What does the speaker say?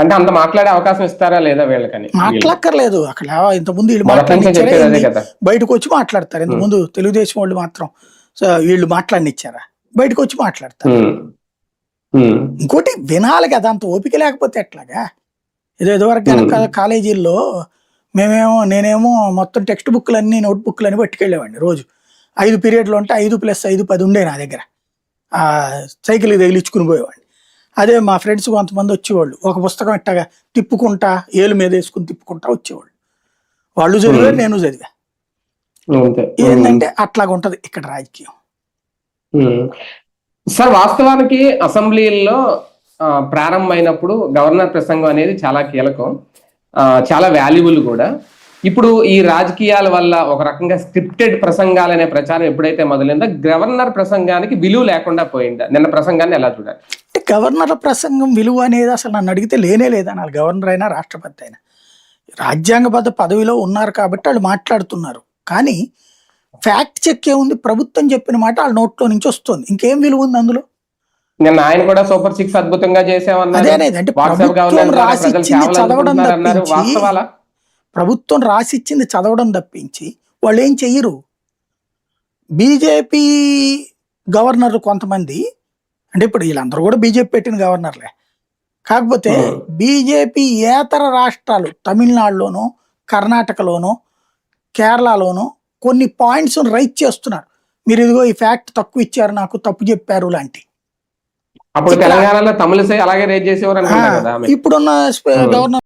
అంటే అంత మాట్లాడే అవకాశం ఇస్తారా లేదా వీళ్ళకని? మాట్లాడక్కర్లేదు అక్కడ ఇంతకుముందు వీళ్ళు బయటకు వచ్చి మాట్లాడతారు. ఇంతకుముందు తెలుగుదేశం వాళ్ళు మాత్రం వీళ్ళు మాట్లాడినిచ్చారా? బయటకు వచ్చి మాట్లాడతారు. ఇంకోటి వినాలి కదా. అంత ఓపిక లేకపోతే ఎట్లాగా? ఏదో ఇదివరకు కాలేజీల్లో మేమేమో నేనేమో మొత్తం టెక్స్ట్ బుక్లు అన్ని నోట్ బుక్లు అని పట్టుకెళ్ళేవాడిని రోజు. ఐదు పీరియడ్లు ఉంటే ఐదు ప్లస్ ఐదు పది ఉండే నా దగ్గర. ఆ సైకిల్ తగిలించుకుని పోయేవాడిని. అదే మా ఫ్రెండ్స్ కొంతమంది వచ్చేవాళ్ళు. ఒక పుస్తకం ఇట్టగా తిప్పుకుంటా ఏలు మీద వేసుకుని తిప్పుకుంటా వచ్చేవాళ్ళు. వాళ్ళు చదివారు నేను చదివా. ఏంటంటే అట్లాగా ఉంటది ఇక్కడ రాజకీయం. సార్ వాస్తవానికి అసెంబ్లీల్లో ప్రారంభమైనప్పుడు గవర్నర్ ప్రసంగం అనేది చాలా కీలకం. చాలా వాల్యుబుల్ కూడా. ఇప్పుడు ఈ రాజకీయాల వల్ల ఒక రకంగా స్క్రిప్టెడ్ ప్రసంగాలు అనే ప్రచారం ఎప్పుడైతే మొదలైందో గవర్నర్ ప్రసంగానికి విలువ లేకుండా పోయిందా? నిన్న ప్రసంగాన్ని ఎలా చూడాలి? గవర్నర్ ప్రసంగం విలువ అనేది అసలు నన్ను అడిగితే లేనే లేదన్నారు గవర్నర్ అయినా రాష్ట్రపతి అయినా. రాజ్యాంగబద్ధ పదవిలో ఉన్నారు కాబట్టి వాళ్ళు మాట్లాడుతున్నారు. కానీ ఫ్యాక్ట్ చెక్ ఏముంది ప్రభుత్వం చెప్పిన మాట వాళ్ళ నోట్లో నుంచి వస్తుంది. ఇంకేం విలువ ఉంది అందులో? నిన్న ఆయన కూడా సూపర్ సిక్స్ అద్భుతంగా చేసామన్నారు ప్రభుత్వం గవర్నెన్స్ ద్వారా రాసి ప్రజలు ఇచ్చింది సేవలు చదవడం తప్పించి ప్రభుత్వం రాసి ఇచ్చింది చదవడం తప్పించి వాళ్ళు ఏం చెయ్యరు? బీజేపీ గవర్నర్లు కొంతమంది అంటే ఇప్పుడు వీళ్ళందరూ కూడా బీజేపీ పెట్టిన గవర్నర్లే కాకపోతే. బీజేపీ ఏతర రాష్ట్రాలు తమిళనాడులోనో కర్ణాటకలోనో కేరళలోనో కొన్ని పాయింట్స్ రైట్ చేస్తున్నారు మీరు ఇదిగో ఈ ఫ్యాక్ట్ తక్కువ ఇచ్చారు నాకు తప్పు చెప్పారు లాంటి అప్పుడు తెలంగాణలో తమిళసై అలాగే రేజ్ చేసేవారు ఇప్పుడున్న. గవర్నర్